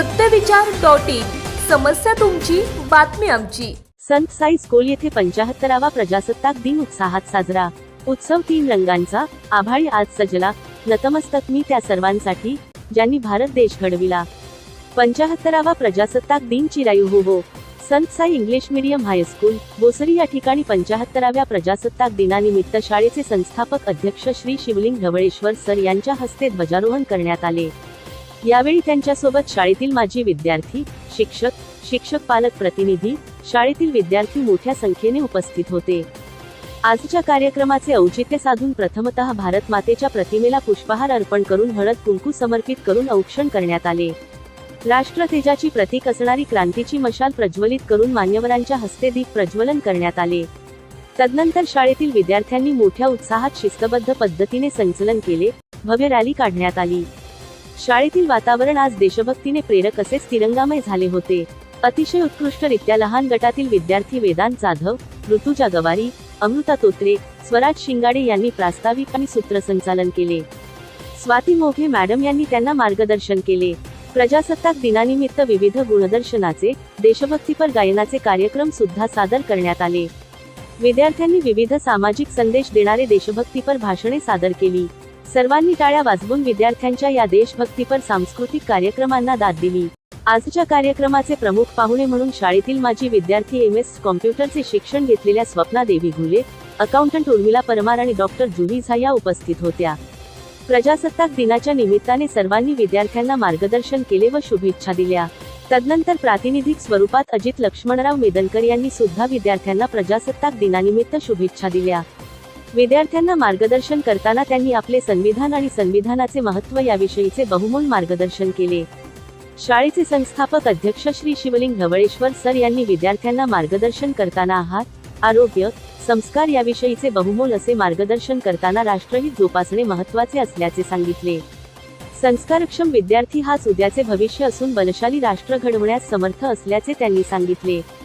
सत्यविचार dot in. समस्या तुमची बातमी आमची. संत साई स्कूल येथे पंचाहत्तरावा प्रजासत्ताक दिन उत्साहात साजरा. उत्सव तीन रंगांचा. आभाळी आज सजला. नतमस्तक मी त्या सर्वांसाठी ज्यांनी भारत देश घडविला. पंचाहत्तरावा प्रजासत्ताक दिन चिरायू हो हो. Sant Sai English medium high school Bhosari या ठिकाणी पंचाहत्तराव्या प्रजासत्ताक दिनानिमित्त शाळेचे संस्थापक अध्यक्ष श्री शिवलिंग ढवळेश्वर सर यांच्या हस्ते ध्वजारोहण करण्यात आले. यावेळी त्यांच्यासोबत शाळेतील माजी विद्यार्थी शिक्षक शिक्षक पालक प्रतिनिधी शाळेतील विद्यार्थी मोठ्या संख्येने उपस्थित होते. आजच्या कार्यक्रमाचे औचित्य साधून प्रथमतः भारत मातेच्या प्रतिमेला पुष्पहार अर्पण करून हळद कुंकू समर्पित करून औक्षण करण्यात आले. राष्ट्रतेजाची प्रतीक असणारी क्रांतीची मशाल प्रज्वलित करून मान्यवरांच्या हस्ते दीप प्रज्वलन करण्यात आले. तदनंतर शाळेतील विद्यार्थ्यांनी मोठ्या उत्साहात शिस्तबद्ध पद्धतीने संचलन केले. भव्य रॅली काढण्यात आली. शाळेतील वातावरण आज देशभक्तीने प्रेरक असेच तिरंगामय झाले होते. अतिशय उत्कृष्टरित्या लहान गटातील विद्यार्थी वेदांत जाधव ऋतुजा गवारी अमृता तोत्रे स्वराज शिंगाडे यांनी प्रास्ताविक आणि सूत्रसंचालन केले. स्वाती मोघे मॅडम यांनी त्यांना मार्गदर्शन केले. प्रजासत्ताक दिनानिमित्त विविध गुणदर्शनाचे देशभक्तीपर गायनाचे कार्यक्रम सुद्धा सादर करण्यात आले. विद्यार्थ्यांनी विविध सामाजिक संदेश देणारे देशभक्तीपर भाषणे सादर केली. सर्वांनी टाळ्या वाजवून विद्यार्थ्यांच्या या देशभक्तीपर सांस्कृतिक कार्यक्रमांना दाद दिली. आजच्या कार्यक्रमाचे प्रमुख पाहुणे म्हणून शाळेतील माजी विद्यार्थी एम. एस. कॉम्प्युटरचे शिक्षण घेतलेल्या स्वप्ना देवी घुले अकाउंटंट उर्मिला परमार आणि डॉक्टर जुही झा या उपस्थित होत्या. प्रजासत्ताक दिनाच्या निमित्ताने सर्वांनी विद्यार्थ्यांना मार्गदर्शन केले व शुभेच्छा दिल्या. तदनंतर प्रातिनिधिक स्वरूपात अजित लक्ष्मणराव मेदनकर यांनी सुद्धा विद्यार्थ्यांना प्रजासत्ताक दिनानिमित्त शुभेच्छा दिल्या. विद्यार्थ्यांना मार्गदर्शन करताना त्यांनी आपले संविधान आणि संविधानाचे महत्त्व याविषयीचे बहुमोल मार्गदर्शन केले. शाळेचे संस्थापक अध्यक्ष श्री शिवलिंग ढवळेश्वर सर यांनी विद्यार्थ्यांना मार्गदर्शन करताना आहार आरोग्य संस्कार याविषयीचे बहुमोल असे मार्गदर्शन करताना राष्ट्रहित जोपासणे महत्त्वाचे असल्याचे सांगितले. संस्कारक्षम विद्यार्थी हाच उद्याचे भविष्य असून बलशाली राष्ट्र घडवण्यास समर्थ असल्याचे त्यांनी सांगितले.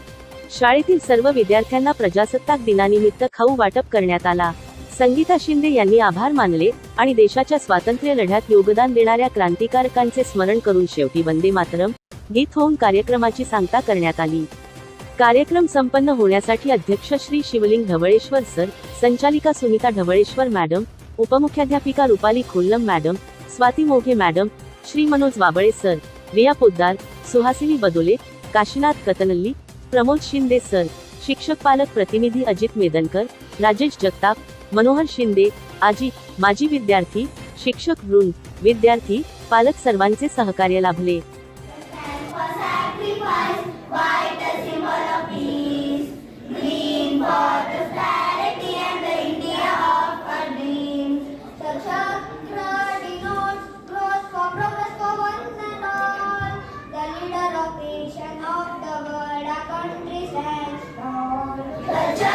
शाळेतील सर्व विद्यार्थ्यांना प्रजासत्ताक दिनानिमित्त खाऊ वाटप करण्यात आला. संगीता शिंदे यांनी आभार मानले आणि देशाच्या स्वातंत्र्य लढ्यात योगदान देणाऱ्या क्रांतिकारकांचे स्मरण करून शेवटी वंदे मातरम गीत होऊन कार्यक्रमाची सांगता करण्यात आली. कार्यक्रम संपन्न होण्यासाठी अध्यक्ष श्री शिवलिंग ढवळेश्वर सर संचालिका Sunita Dhavaleshwar madam उपमुख्याध्यापिका Rupali Khollam madam Swati Moghe madam Shri Manoj Wable sir Riya Poddar Suhasini Badole Kashinath Katnalli Pramod Shinde sir शिक्षक पालक प्रतिनिधी अजित मेदनकर राजेश जगताप मनोहर शिंदे आजी माजी विद्यार्थी शिक्षक वृंद विद्यार्थी पालक सर्वांचे सहकार्य लाभले. the creation of the world, our country's and all.